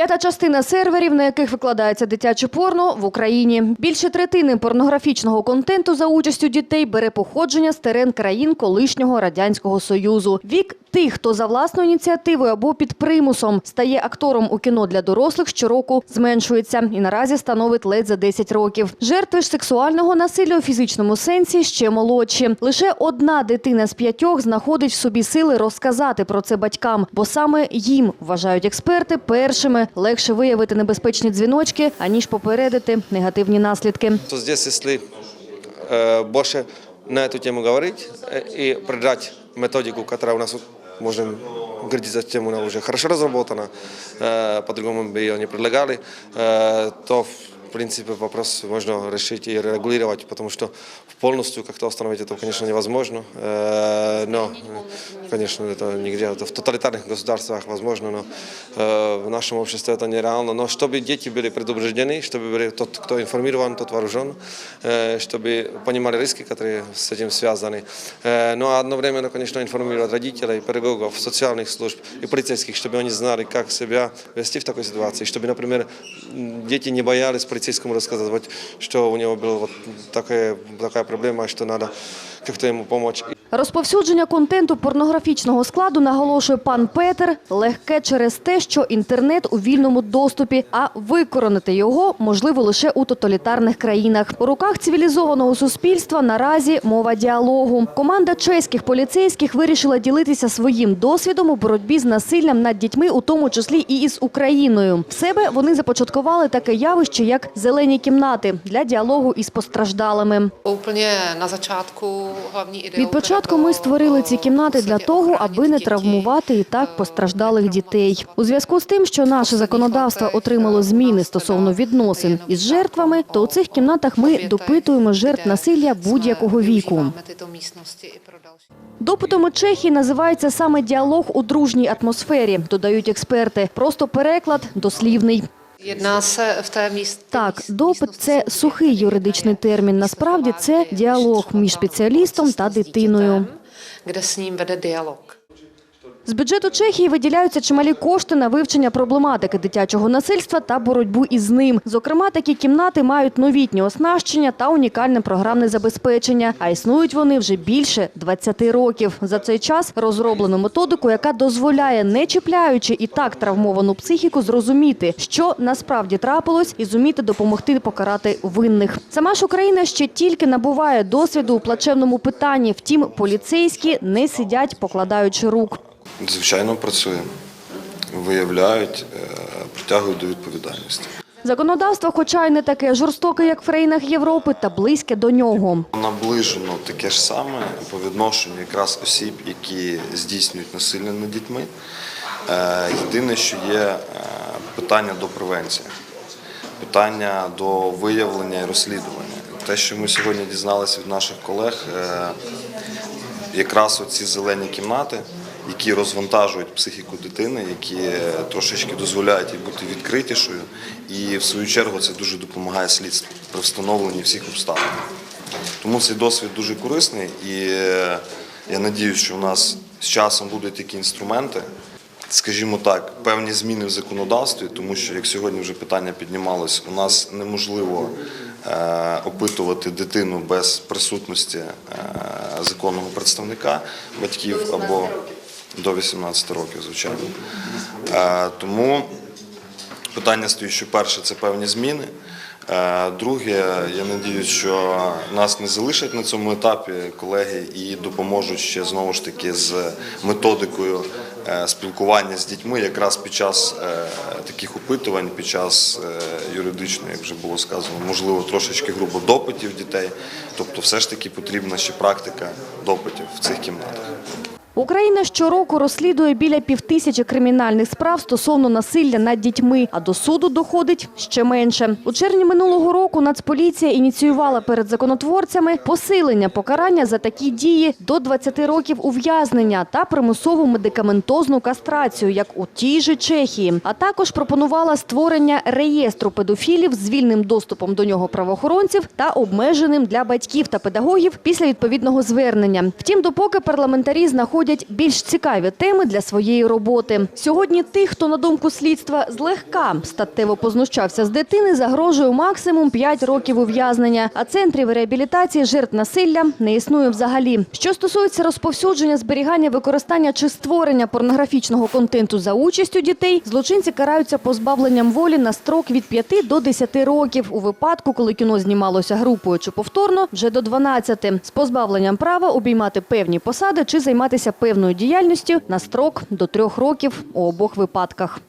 П'ята частина серверів, на яких викладається дитяче порно в Україні. Більше третини порнографічного контенту за участю дітей бере походження з терен країн колишнього радянського союзу. Вік тих, хто за власною ініціативою або під примусом стає актором у кіно для дорослих, щороку зменшується і наразі становить ледь за 10 років. Жертви ж сексуального насилля у фізичному сенсі ще молодші. Лише одна дитина з п'ятьох знаходить в собі сили розказати про це батькам, бо саме їм вважають експерти першими легше виявити небезпечні дзвіночки аніж попередити негативні наслідки. То здесь, если э, больше на эту тему говорить э, и придать методику, которая у нас вот, можем гордиться тем, она уже хорошо разработана, э, по-другому бы ее не предлагали, э, то в принципе вопрос можно решить и регулировать, потому что полностью как-то остановить это, конечно, невозможно. Э, Но, конечно, это нигде, это в тоталитарных государствах возможно, но э, в нашем обществе это нереально. Но чтобы дети были предупреждены, чтобы были тот, кто информирован, тот вооружен, э, чтобы понимали риски, которые с этим связаны. Но одновременно, конечно, информировать родителей, педагогов, социальных служб и полицейских, чтобы они знали, как себя вести в такой ситуации, чтобы, например, дети не боялись полицейскому рассказывать, что у него была вот такая, такая проблема, что надо как-то ему помочь. Розповсюдження контенту порнографічного складу, наголошує пан Петер, легке через те, що інтернет у вільному доступі, а викоронити його можливо лише у тоталітарних країнах. У руках цивілізованого суспільства наразі мова діалогу. Команда чеських поліцейських вирішила ділитися своїм досвідом у боротьбі з насиллям над дітьми, у тому числі і із Україною. В себе вони започаткували таке явище, як зелені кімнати для діалогу із постраждалими. Від початку ми створили ці кімнати для того, аби не травмувати і так постраждалих дітей. У зв'язку з тим, що наше законодавство отримало зміни стосовно відносин із жертвами, то у цих кімнатах ми допитуємо жертв насилля будь-якого віку. у Чехії називається саме діалог у дружній атмосфері, додають експерти. Просто переклад дослівний. Так, допит це сухий юридичний термін. Насправді це діалог між спеціалістом та дитиною. Де з ним веде dialog. З бюджету Чехії виділяються чималі кошти на вивчення проблематики дитячого насильства та боротьбу із ним. Зокрема, такі кімнати мають новітнє оснащення та унікальне програмне забезпечення. А існують вони вже більше 20 років. За цей час розроблено методику, яка дозволяє, не чіпляючи і так травмовану психіку, зрозуміти, що насправді трапилось, і зуміти допомогти покарати винних. Сама ж Україна ще тільки набуває досвіду у плачевному питанні. Втім, поліцейські не сидять, покладаючи рук. Звичайно, працює. Виявляють, е, притягують до відповідальності. Законодавство, хоча й не таке жорстоке, як в країнах Європи, та близьке до нього. Наближено таке ж саме по відношенню якраз осіб, які здійснюють насилля над дітьми. Е, Єдине, що є е, питання до превенції, питання до виявлення і розслідування. Те, що ми сьогодні дізналися від наших колег, якраз оці зелені кімнати, які розвантажують психіку дитини, які е, трошечки дозволяють їй бути відкритішою, і в свою чергу це дуже допомагає слідству при встановленні всіх обставин. Тому цей досвід дуже корисний, і е, я сподіваюся, що у нас з часом будуть такі інструменти. Скажімо так, певні зміни в законодавстві, тому що як сьогодні вже питання піднімалось, у нас неможливо е, опитувати дитину без присутності законного представника батьків або до 18 років, звичайно. Е, тому питання стоїть, що перше це певні зміни. Е, Друге, я сподіваюся, що нас не залишать на цьому етапі колеги і допоможуть ще знову ж таки з методикою е, спілкування з дітьми якраз під час таких опитувань, під час юридичної, як вже було сказано, можливо, трошечки грубо допитів дітей. Тобто, все ж таки потрібна ще практика допитів в цих кімнатах. Україна щороку розслідує біля півтисячі кримінальних справ стосовно насилля над дітьми, а до суду доходить ще менше. У червні минулого року Нацполіція ініціювала перед законотворцями посилення покарання за такі дії до 20 років ув'язнення та примусову медикаментозну кастрацію, як у тій же Чехії. А також пропонувала створення реєстру педофілів з вільним доступом до нього правоохоронців та обмеженим для батьків та педагогів після відповідного звернення. Втім, допоки парламентарі знаходять знаходять більш цікаві теми для своєї роботи. Сьогодні тих, хто на думку слідства злегка статтево познущався з дитини, загрожує максимум 5 років ув'язнення. А центрів реабілітації жертв насилля не існує взагалі. Що стосується розповсюдження, зберігання, використання чи створення порнографічного контенту за участю дітей, злочинці караються позбавленням волі на строк від 5 до 10 років. У випадку, коли кіно знімалося групою чи повторно, вже до 12. З позбавленням права обіймати певні посади чи займатися певною діяльністю на строк до трьох років у обох випадках.